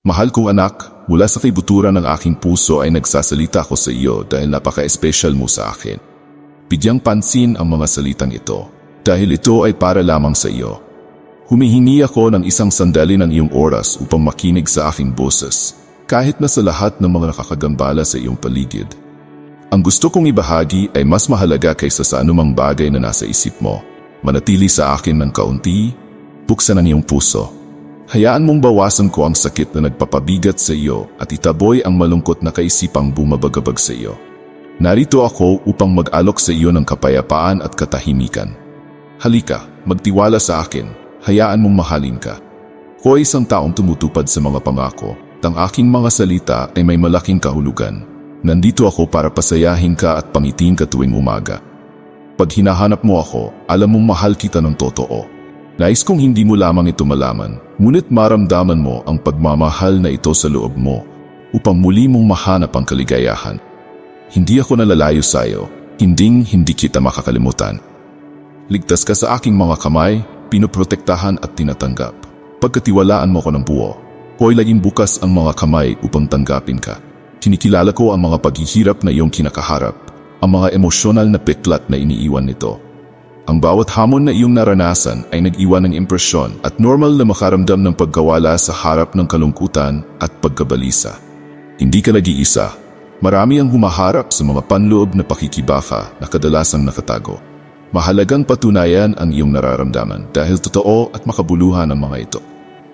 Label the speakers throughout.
Speaker 1: Mahal kong anak, mula sa kaibuturan ng aking puso ay nagsasalita ako sa iyo dahil napaka-espesyal mo sa akin. Bigyang pansin ang mga salitang ito, dahil ito ay para lamang sa iyo. Humihingi ako ng isang sandali ng iyong oras upang makinig sa aking boses, kahit na sa lahat ng mga nakakagambala sa iyong paligid. Ang gusto kong ibahagi ay mas mahalaga kaysa sa anumang bagay na nasa isip mo. Manatili sa akin ng kaunti, buksan ang iyong puso. Hayaan mong bawasan ko ang sakit na nagpapabigat sa iyo at itaboy ang malungkot na kaisipang bumabagabag sa iyo. Narito ako upang mag-alok sa iyo ng kapayapaan at katahimikan. Halika, magtiwala sa akin, hayaan mong mahalin ka. Ko ay isang taong tumutupad sa mga pangako, at ang aking mga salita ay may malaking kahulugan. Nandito ako para pasayahin ka at pangitiin ka tuwing umaga. Pag hinahanap mo ako, alam mong mahal kita ng totoo. Nais kong hindi mo lamang ito malaman, ngunit maramdaman mo ang pagmamahal na ito sa loob mo upang muli mong mahanap ang kaligayahan. Hindi ako nalalayo sa iyo, hinding hindi kita makakalimutan. Ligtas ka sa aking mga kamay, pinoprotektahan at tinatanggap. Pagkatiwalaan mo ko ng buo, ko'y laging bukas ang mga kamay upang tanggapin ka. Kinikilala ko ang mga paghihirap na iyong kinakaharap, ang mga emosyonal na peklat na iniiwan nito. Ang bawat hamon na iyong naranasan ay nag-iwan ng impresyon at normal na makaramdam ng pagkawala sa harap ng kalungkutan at pagkabalisa. Hindi ka nag-iisa. Marami ang humaharap sa mga panloob na pakikibaka na kadalasang nakatago. Mahalagang patunayan ang iyong nararamdaman dahil totoo at makabuluhan ang mga ito.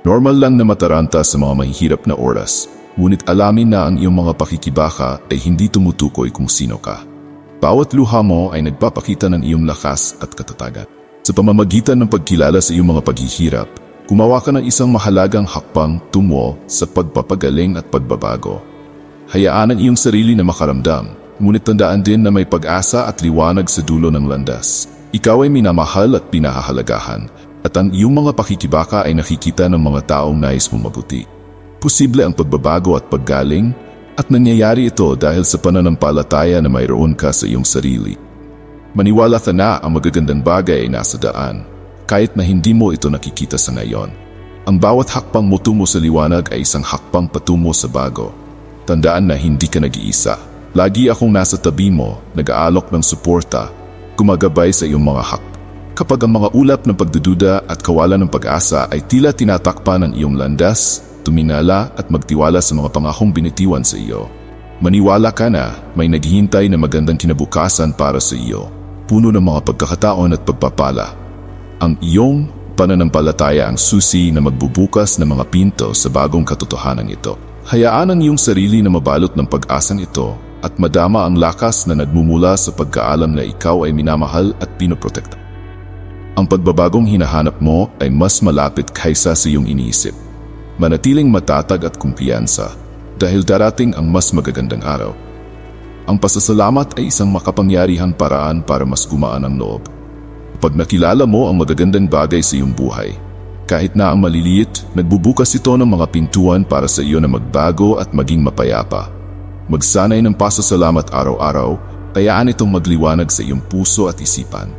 Speaker 1: Normal lang na mataranta sa mga mahihirap na oras, ngunit alamin na ang iyong mga pakikibaka ay hindi tumutukoy kung sino ka. Bawat luha mo ay nagpapakita ng iyong lakas at katatagan. Sa pamamagitan ng pagkilala sa iyong mga paghihirap, gumawa ka ng isang mahalagang hakbang tungo sa pagpapagaling at pagbabago. Hayaan ang iyong sarili na makaramdam, ngunit tandaan din na may pag-asa at liwanag sa dulo ng landas. Ikaw ay minamahal at pinahahalagahan, at ang iyong mga pakikibaka ay nakikita ng mga taong nais mo mabuti. Posible ang pagbabago at paggaling at nangyayari ito dahil sa pananampalataya na mayroon ka sa iyong sarili. Maniwala ka na ang magagandang bagay ay nasa daan, kahit na hindi mo ito nakikita sa ngayon. Ang bawat hakbang mo tungo sa liwanag ay isang hakbang patungo sa bago. Tandaan na hindi ka nag-iisa. Lagi akong nasa tabi mo, nag-aalok ng suporta, gumagabay sa iyong mga hak. Kapag ang mga ulap ng pagdududa at kawalan ng pag-asa ay tila tinatakpan ng iyong landas, tuminala at magtiwala sa mga pangakong binitiwan sa iyo. Maniwala ka na may naghihintay na magandang kinabukasan para sa iyo, puno ng mga pagkakataon at pagpapala. Ang iyong pananampalataya ang susi na magbubukas ng mga pinto sa bagong katotohanan ito. Hayaan ang iyong sarili na mabalot ng pag-asang ito at madama ang lakas na nagmumula sa pagkaalam na ikaw ay minamahal at pinoprotekta. Ang pagbabagong hinahanap mo ay mas malapit kaysa sa iyong iniisip. Manatiling matatag at kumpiyansa dahil darating ang mas magagandang araw. Ang pasasalamat ay isang makapangyarihang paraan para mas gumaan ang loob. Pag nakilala mo ang magagandang bagay sa iyong buhay, kahit na ang maliliit, nagbubukas ito ng mga pintuan para sa iyo na magbago at maging mapayapa. Magsanay ng pasasalamat araw-araw, kayaan itong magliwanag sa iyong puso at isipan.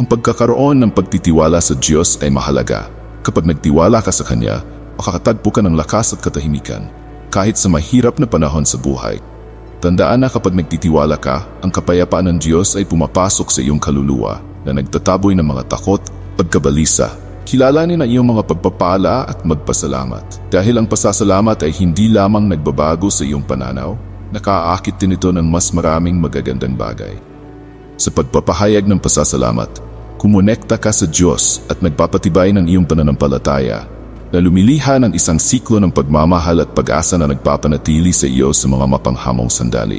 Speaker 1: Ang pagkakaroon ng pagtitiwala sa Diyos ay mahalaga. Kapag nagtiwala ka sa Kanya, makakatagpo ka ng lakas at katahimikan kahit sa mahirap na panahon sa buhay. Tandaan na kapag nagtitiwala ka, ang kapayapaan ng Diyos ay pumapasok sa iyong kaluluwa na nagtataboy ng mga takot, pagkabalisa. Kilalanin ang iyong mga pagpapala at magpasalamat. Dahil ang pasasalamat ay hindi lamang nagbabago sa iyong pananaw, nakaakit din ito ng mas maraming magagandang bagay. Sa pagpapahayag ng pasasalamat, kumonekta ka sa Diyos at nagpapatibay ng iyong pananampalataya na lumiliha ng isang siklo ng pagmamahal at pag-asa na nagpapanatili sa iyo sa mga mapanghamong sandali.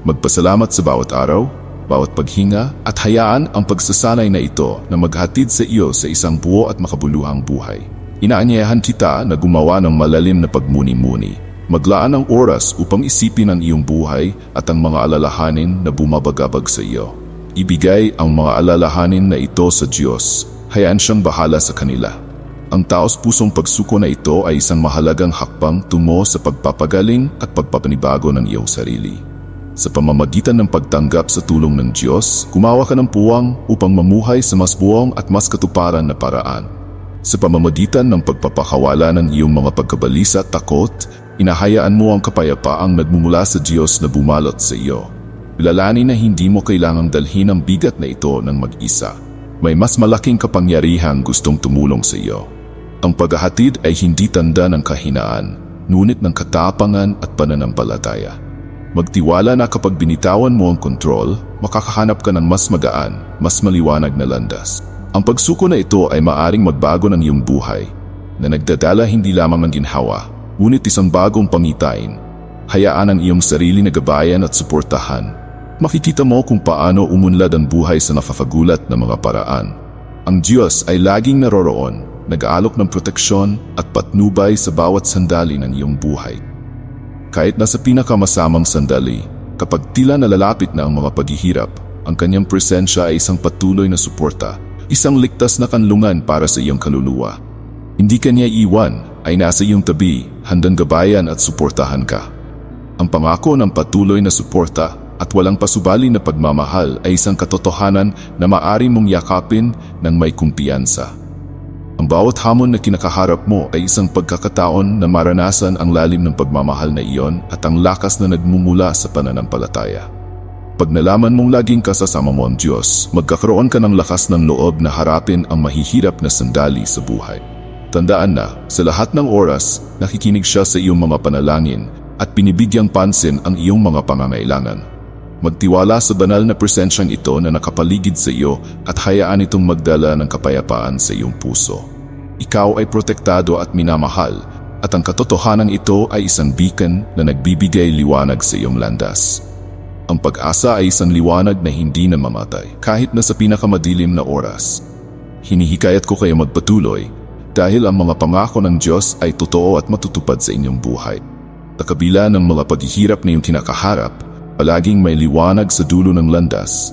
Speaker 1: Magpasalamat sa bawat araw, bawat paghinga at hayaan ang pagsasanay na ito na maghatid sa iyo sa isang buo at makabuluhang buhay. Inaanyayahan kita na gumawa ng malalim na pagmuni-muni. Maglaan ng oras upang isipin ang iyong buhay at ang mga alalahanin na bumabagabag sa iyo. Ibigay ang mga alalahanin na ito sa Diyos. Hayaan siyang bahala sa kanila. Ang taos pusong pagsuko na ito ay isang mahalagang hakbang tungo sa pagpapagaling at pagpapanibago ng iyong sarili. Sa pamamagitan ng pagtanggap sa tulong ng Diyos, gumawa ka ng puwang upang mamuhay sa mas buong at mas katuparan na paraan. Sa pamamagitan ng pagpapakawala ng iyong mga pagkabalisa at takot, inahayaan mo ang kapayapaang nagmumula sa Diyos na bumalot sa iyo. Ilalani na hindi mo kailangang dalhin ang bigat na ito ng mag-isa. May mas malaking kapangyarihang gustong tumulong sa iyo. Ang paghahatid ay hindi tanda ng kahinaan, ngunit ng katapangan at pananampalataya. Magtiwala na kapag binitawan mo ang kontrol, makakahanap ka ng mas magaan, mas maliwanag na landas. Ang pagsuko na ito ay maaring magbago ng iyong buhay, na nagdadala hindi lamang ng ginhawa, ngunit isang bagong pangitain. Hayaan ang iyong sarili na gabayan at suportahan. Makikita mo kung paano umunlad ang buhay sa nafafagulat na mga paraan. Ang Diyos ay laging naroroon, nag-aalok ng proteksyon at patnubay sa bawat sandali ng iyong buhay. Kahit nasa pinakamasamang sandali, kapag tila nalalapit na ang mga paghihirap, ang kanyang presensya ay isang patuloy na suporta Isang ligtas na kanlungan para sa iyong kaluluwa. Hindi ka niya iwan, ay nasa iyong tabi, handang gabayan at suportahan ka. Ang pangako ng patuloy na suporta at walang pasubali na pagmamahal ay isang katotohanan na maari mong yakapin ng may kumpiyansa. Ang bawat hamon na kinakaharap mo ay isang pagkakataon na maranasan ang lalim ng pagmamahal na iyon at ang lakas na nagmumula sa pananampalataya. Pag nalaman mong laging kasasama mo ang Diyos, magkakaroon ka ng lakas ng loob na harapin ang mahihirap na sandali sa buhay. Tandaan na, sa lahat ng oras, nakikinig siya sa iyong mga panalangin at pinibigyang pansin ang iyong mga pangangailangan. Magtiwala sa banal na presensyang ito na nakapaligid sa iyo at hayaan itong magdala ng kapayapaan sa iyong puso. Ikaw ay protektado at minamahal at ang katotohanan ito ay isang beacon na nagbibigay liwanag sa iyong landas. Ang pag-asa ay isang liwanag na hindi namamatay kahit na sa pinakamadilim na oras. Hinihikayat ko kayo magpatuloy dahil ang mga pangako ng Diyos ay totoo at matutupad sa inyong buhay. Sa ng mga paghihirap na iyong kinakaharap, palaging may liwanag sa dulo ng landas.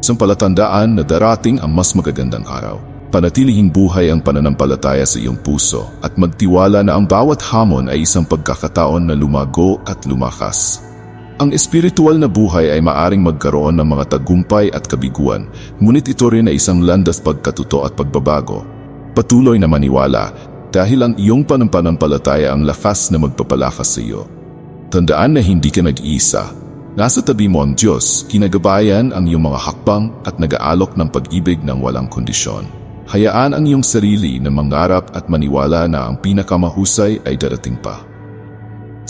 Speaker 1: Isang palatandaan na darating ang mas magagandang araw. Panatilihing buhay ang pananampalataya sa iyong puso at magtiwala na ang bawat hamon ay isang pagkakataon na lumago at lumakas. Ang espiritual na buhay ay maaring magkaroon ng mga tagumpay at kabiguan, ngunit ito rin ay isang landas pagkatuto at pagbabago. Patuloy na maniwala dahil ang iyong panampalataya ang lakas na magpapalakas sa iyo. Tandaan na hindi ka nag-iisa. Nasa tabi mo ang Diyos, kinagabayan ang iyong mga hakbang at nag-aalok ng pag-ibig ng walang kondisyon. Hayaan ang iyong sarili na mangarap at maniwala na ang pinakamahusay ay darating pa.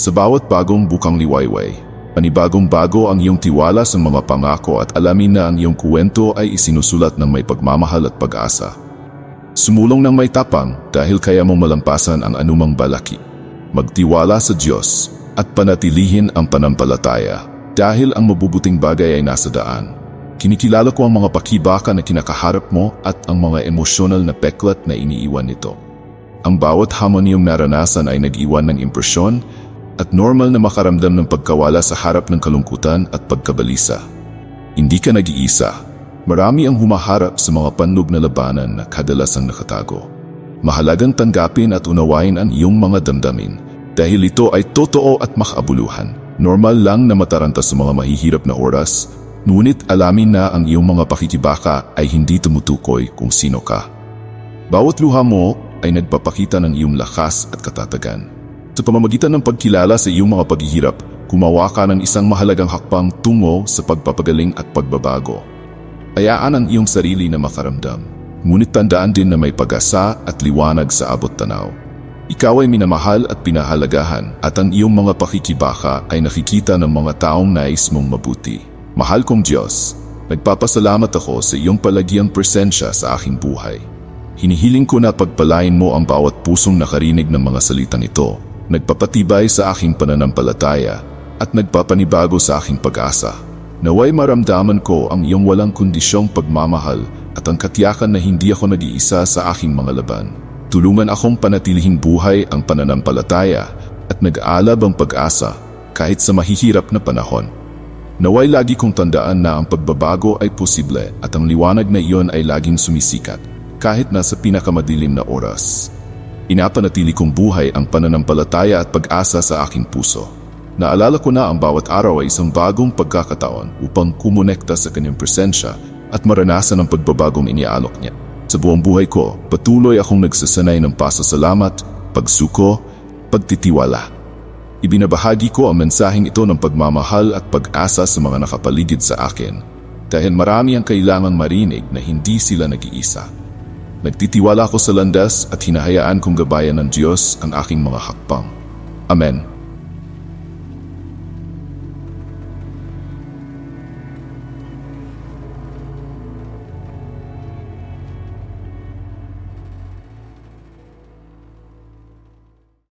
Speaker 1: Sa bawat bagong bukang liwayway, Panibagong bago ang iyong tiwala sa mga pangako at alamin na ang iyong kwento ay isinusulat ng may pagmamahal at pag-asa. Sumulong ng may tapang dahil kaya mong malampasan ang anumang balaki. Magtiwala sa Diyos at panatilihin ang panampalataya dahil ang mabubuting bagay ay nasa daan. Kinikilala ko ang mga pakibaka na kinakaharap mo at ang mga emosyonal na peklat na iniiwan nito. Ang bawat hamon niyong naranasan ay nag-iwan ng impresyon at normal na makaramdam ng pagkawala sa harap ng kalungkutan at pagkabalisa. Hindi ka nag-iisa. Marami ang humaharap sa mga panlog na labanan na kadalasang nakatago. Mahalagang tanggapin at unawain ang iyong mga damdamin dahil ito ay totoo at makabuluhan. Normal lang na mataranta sa mga mahihirap na oras, ngunit alamin na ang iyong mga pakikibaka ay hindi tumutukoy kung sino ka. Bawat luha mo ay nagpapakita ng iyong lakas at katatagan. Sa pamamagitan ng pagkilala sa iyong mga paghihirap, kumawa ka ng isang mahalagang hakbang tungo sa pagpapagaling at pagbabago. Ayaan ang iyong sarili na makaramdam. Ngunit tandaan din na may pag-asa at liwanag sa abot tanaw. Ikaw ay minamahal at pinahalagahan at ang iyong mga pakikibaka ay nakikita ng mga taong nais mong mabuti. Mahal kong Diyos, nagpapasalamat ako sa iyong palagiang presensya sa aking buhay. Hinihiling ko na pagpalain mo ang bawat pusong nakarinig ng mga salitang ito nagpapatibay sa aking pananampalataya at nagpapanibago sa aking pag-asa. Naway maramdaman ko ang iyong walang kondisyong pagmamahal at ang katiyakan na hindi ako nag-iisa sa aking mga laban. Tulungan akong panatilihing buhay ang pananampalataya at nag-aalab ang pag-asa kahit sa mahihirap na panahon. Naway lagi kong tandaan na ang pagbabago ay posible at ang liwanag na iyon ay laging sumisikat kahit nasa pinakamadilim na oras. Inapanatili kong buhay ang pananampalataya at pag-asa sa aking puso. Naalala ko na ang bawat araw ay isang bagong pagkakataon upang kumonekta sa kanyang presensya at maranasan ang pagbabagong iniaalok niya. Sa buong buhay ko, patuloy akong nagsasanay ng pasasalamat, pagsuko, pagtitiwala. Ibinabahagi ko ang mensaheng ito ng pagmamahal at pag-asa sa mga nakapaligid sa akin dahil marami ang kailangang marinig na hindi sila nag-iisa. Nagtitiwala ako sa landas at hinahayaan kong gabayan ng Diyos ang aking mga hakbang. Amen.